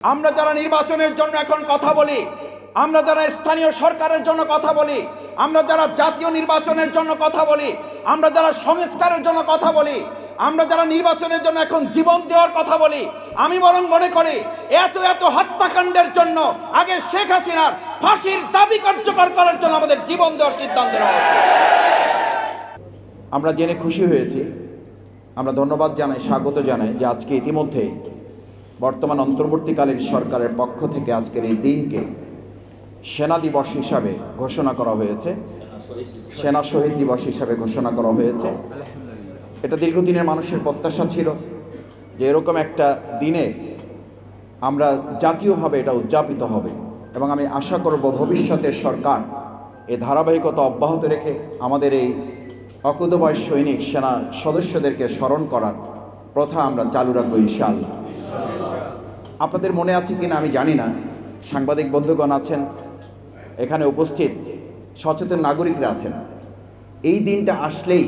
আমরা যারা নির্বাচনের জন্য এখন কথা বলি, আমরা যারা স্থানীয় সরকারের জন্য কথা বলি, আমরা যারা জাতীয় নির্বাচনের জন্য কথা বলি, আমরা যারা সংস্কারের জন্য কথা বলি, আমরা যারা নির্বাচনের জন্য এখন জীবন দেওয়ার কথা বলি, আমি বরং মনে করি এত এত হত্যাকাণ্ডের জন্য আগে শেখ হাসিনার ফাঁসির দাবি কার্যকর করার জন্য আমাদের জীবন দেওয়ার সিদ্ধান্ত নেওয়া। আমরা জেনে খুশি হয়েছি আমরা ধন্যবাদ জানাই, স্বাগত জানাই যে আজকে ইতিমধ্যে বর্তমান অন্তর্বর্তীকালীন সরকারের পক্ষ থেকে আজকের এই দিনকে সেনা দিবস হিসাবে ঘোষণা করা হয়েছে। সেনা শহীদ দিবস হিসাবে ঘোষণা করা হয়েছে। এটা দীর্ঘদিনের মানুষের প্রত্যাশা ছিল যে এরকম একটা দিনে আমরা জাতীয়ভাবে এটা উদযাপিত হবে এবং আমি আশা করব ভবিষ্যতের সরকার এ ধারাবাহিকতা অব্যাহত রেখে আমাদের এই অকুতবয় সৈনিক সেনা সদস্যদেরকে স্মরণ করার প্রথা আমরা চালু রাখব ইনশাআল্লাহ। আপনাদের মনে আছে কিনা আমি জানি না। সাংবাদিক বন্ধুগণ আছেন, এখানে উপস্থিত সচেতন নাগরিকরা আছেন। এই দিনটা আসলেই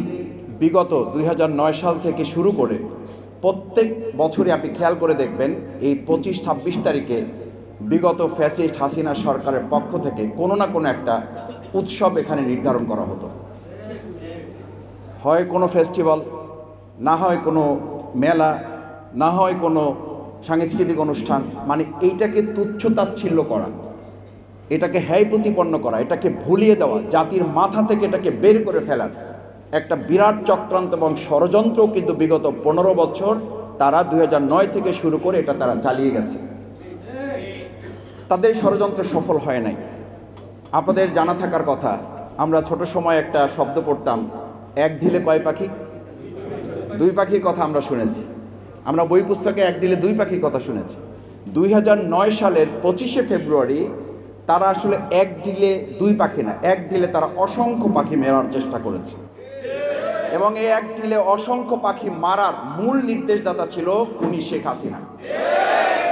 বিগত দুই হাজার নয় সাল থেকে শুরু করে প্রত্যেক বছরই আপনি খেয়াল করে দেখবেন, এই পঁচিশ ছাব্বিশ তারিখে বিগত ফ্যাসিস্ট হাসিনা সরকারের পক্ষ থেকে কোনো না কোনো একটা উৎসব এখানে নির্ধারণ করা হতো। হয় কোনো ফেস্টিভ্যাল, না হয় কোনো মেলা, না হয় কোনো সাংস্কৃতিক অনুষ্ঠান মানে এইটাকে তুচ্ছ তাচ্ছিল্য করা, এটাকে হ্যায় প্রতিপন্ন করা, এটাকে ভুলিয়ে দেওয়া, জাতির মাথা থেকে এটাকে বের করে ফেলার একটা বিরাট চক্রান্ত এবং ষড়যন্ত্র কিন্তু বিগত পনেরো বছর তারা দু হাজার নয় থেকে শুরু করে এটা তারা চালিয়ে গেছে। তাদের ষড়যন্ত্র সফল হয় নাই। আপনাদের জানা থাকার কথা, আমরা ছোট সময় একটা শব্দ পড়তাম, এক ঢিলে কয় পাখি? দুই পাখির কথা আমরা শুনেছি। আমরা বই পুস্তকে এক ঢিলে দুই পাখির কথা শুনেছি। দুই সালের পঁচিশে ফেব্রুয়ারি তারা আসলে এক ঢিলে দুই পাখি না, এক ঢিলে তারা অসংখ্য পাখি মেরার চেষ্টা করেছে। এবং এই এক ঢিলে অসংখ্য পাখি মারার মূল নির্দেশদাতা ছিল খুনি শেখ হাসিনা।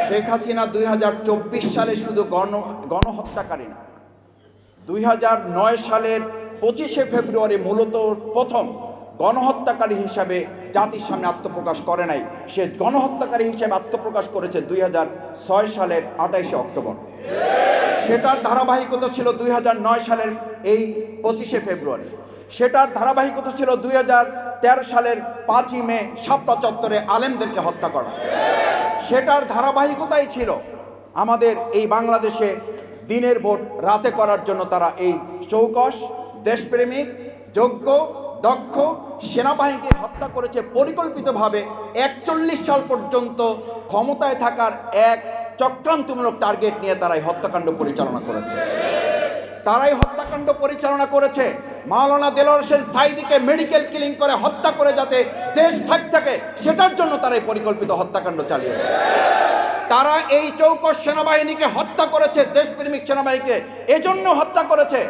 শেখ হাসিনা দুই হাজার চব্বিশ সালে শুধু গণ, গণহত্যাকারী না, দুই হাজার নয় সালের পঁচিশে ফেব্রুয়ারি মূলত প্রথম গণহত্যাকারী হিসাবে জাতির সামনে আত্মপ্রকাশ করে নাই। সে গণহত্যাকারী হিসেবে আত্মপ্রকাশ করেছে দুই হাজার ছয় সালের আঠাইশে অক্টোবর। সেটার ধারাবাহিকতা ছিল দুই হাজার নয় সালের এই পঁচিশে ফেব্রুয়ারি। সেটার ধারাবাহিকতা ছিল দুই হাজার তেরো সালের পাঁচই মে সাপ্তা চত্বরে আলেমদেরকে হত্যা করা। সেটার ধারাবাহিকতাই ছিল আমাদের এই বাংলাদেশে দিনের ভোট রাতে করার জন্য তারা এই চৌকস, দেশপ্রেমিক, যোগ্য দক্ষ সেনাবাহিনীকে হত্যা করেছে পরিকল্পিতভাবে একচল্লিশ সাল পর্যন্ত ক্ষমতায় থাকার এক চক্রান্তমূলক টার্গেট নিয়ে তারাই হত্যাকাণ্ড পরিচালনা করেছে। তারাই হত্যাকাণ্ড পরিচালনা করেছে। মাওলানা দেলোয়ার হোসেন সাইদিকে মেডিকেল কিলিং করে হত্যা করে যাতে দেশ থাক থাকে, সেটার জন্য তারাই পরিকল্পিত হত্যাকাণ্ড চালিয়েছে। তারা এই চৌকস সেনাবাহিনীকে হত্যা করেছে, দেশপ্রেমিক সেনাবাহিনীকে, এজন্য হত্যা করেছে।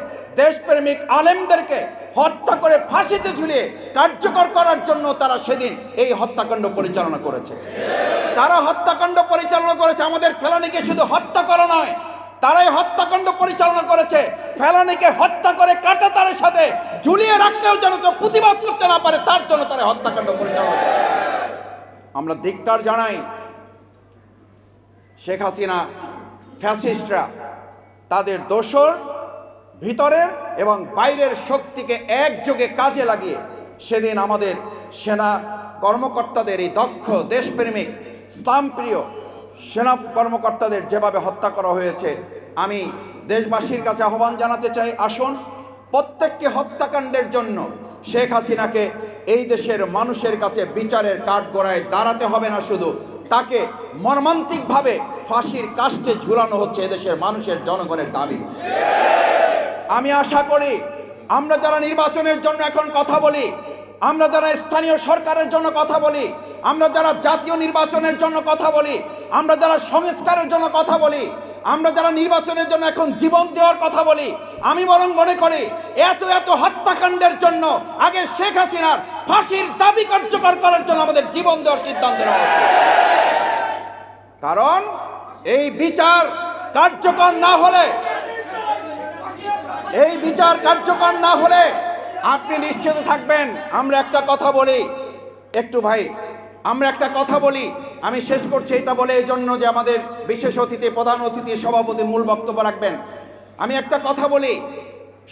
দেশপ্রেমিক আলেমদেরকে হত্যা করে ফাঁসিতে ঝুলিয়ে কার্যকর করার জন্য তারা সেদিন এই হত্যাকাণ্ড পরিচালনা করেছে। তারা হত্যাকাণ্ড পরিচালনা করেছে, আমাদের ফেলানিকে শুধু হত্যা করা নয়, তারাই হত্যাকাণ্ড পরিচালনা করেছে। ফেলানিকে হত্যা করে কাটা তারের সাথে ঝুলিয়ে রাখলেও যেন কেউ প্রতিবাদ করতে না পারে, তার জন্য তারা হত্যাকাণ্ড পরিচালনা আমরা ধিক্কার জানাই, শেখ হাসিনা, ফ্যাসিস্টরা, তাদের দোসর ভিতরের এবং বাইরের শক্তিকে একযোগে কাজে লাগিয়ে সেদিন আমাদের সেনা কর্মকর্তাদের এই দক্ষ দেশপ্রেমিক ইসলামপ্রিয় সেনা কর্মকর্তাদের যেভাবে হত্যা করা হয়েছে, আমি দেশবাসীর কাছে আহ্বান জানাতে চাই, আসুন প্রত্যেককে হত্যাকাণ্ডের জন্য শেখ হাসিনাকে এই দেশের মানুষের কাছে বিচারের কাঠগড়ায় দাঁড়াতে হবে না শুধু, তাকে মর্মান্তিকভাবে ফাঁসির কাষ্টে ঝুলানো হচ্ছে এদেশের মানুষের জনগণের দাবি। আমি আশা করি আমরা যারা নির্বাচনের জন্য এখন কথা বলি, আমরা যারা স্থানীয় সরকারের জন্য কথা বলি, আমরা যারা জাতীয় নির্বাচনের জন্য কথা বলি, আমরা যারা সংস্কারের জন্য কথা বলি, আমরা যারা নির্বাচনের জন্য এখন জীবন দেওয়ার কথা বলি, আমি বরং মনে করি এত এত হত্যাকাণ্ডের জন্য আগে শেখ হাসিনার ফাঁসির দাবি কার্যকর করার জন্য আমাদের জীবন দেওয়ার সিদ্ধান্ত নেওয়া কারণ এই বিচার কার্যকর না হলে এই বিচার কার্যকর না হলে আপনি নিশ্চিত থাকবেন, আমরা একটা কথা বলি। একটু ভাই, আমরা একটা কথা বলি। আমি শেষ করছি এটা বলে এই জন্য যে আমাদের বিশেষ অতিথি, প্রধান অতিথি, সভাপতি মূল বক্তব্য রাখবেন। আমি একটা কথা বলি,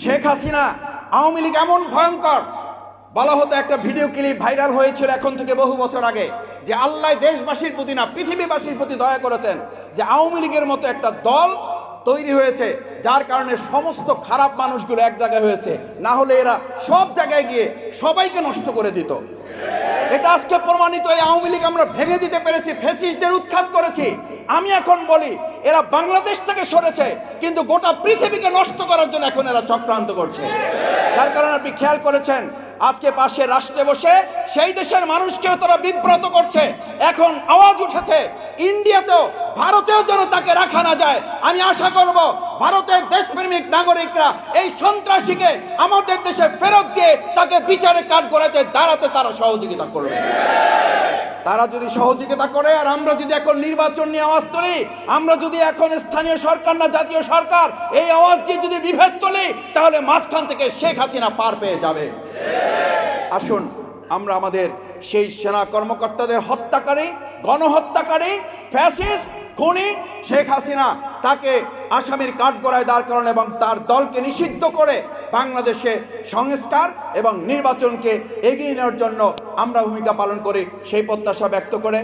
শেখ হাসিনা আওয়ামী লীগ এমন ভয়ঙ্কর। বলা হতো একটা ভিডিও ক্লিপ ভাইরাল হয়েছিল এখন থেকে বহু বছর আগে, যে আল্লাহ দেশবাসীর প্রতি না, পৃথিবীবাসীর প্রতি দয়া করেছেন যে আওয়ামী লীগের মতো একটা দল তৈরি হয়েছে, যার কারণে সমস্ত খারাপ মানুষগুলো এক জায়গায় হয়েছে। না হলে এরা সব জায়গায় গিয়ে সবাইকে নষ্ট করে দিত। এটা আজকে প্রমাণিত, এই আওয়ামী লীগ আমরা ভেঙে দিতে পেরেছি ফেসিস্টদের উৎখাত করেছি। আমি এখন বলি, এরা বাংলাদেশ থেকে সরেছে, কিন্তু গোটা পৃথিবীকে নষ্ট করার জন্য এখন এরা চক্রান্ত করছে। যার কারণে আপনি খেয়াল করেছেন আজকে পাশে রাষ্ট্রে বসে সেই দেশের মানুষকেও তারা বিব্রত করছে। এখন আওয়াজ উঠেছে, ইন্ডিয়াতেও, ভারতেও যেন তাকে রাখা না যায়। আমি আশা করব ভারতের দেশপ্রেমিক নাগরিকরা এই সন্ত্রাসীকে আমাদের দেশে ফেরত দিয়ে তাকে বিচারে কাঠ করাতে দাঁড়াতে তারা সহযোগিতা করবে। তারা যদি সহযোগিতা করে আর আমরা যদি এখন নির্বাচন নিয়ে আওয়াজ তুলি, আমরা যদি এখন স্থানীয় সরকার না জাতীয় সরকার, এই আওয়াজ দিয়ে যদি বিভেদ তুলি, তাহলে মাঝখান থেকে শেখ হাসিনা পার পেয়ে যাবে। আসুন, আমরা আমাদের সেই সেনা কর্মকর্তাদের হত্যাকারী, গণহত্যাকারী, ফ্যাসিস্ট, খুনি শেখ হাসিনা তাকে আসামির কাঠগড়ায় দাঁড় করানো এবং তার দলকে নিষিদ্ধ করে বাংলাদেশে সংস্কার এবং নির্বাচনকে এগিয়ে নেওয়ার জন্য আমরা ভূমিকা পালন করি, সেই প্রত্যাশা ব্যক্ত করে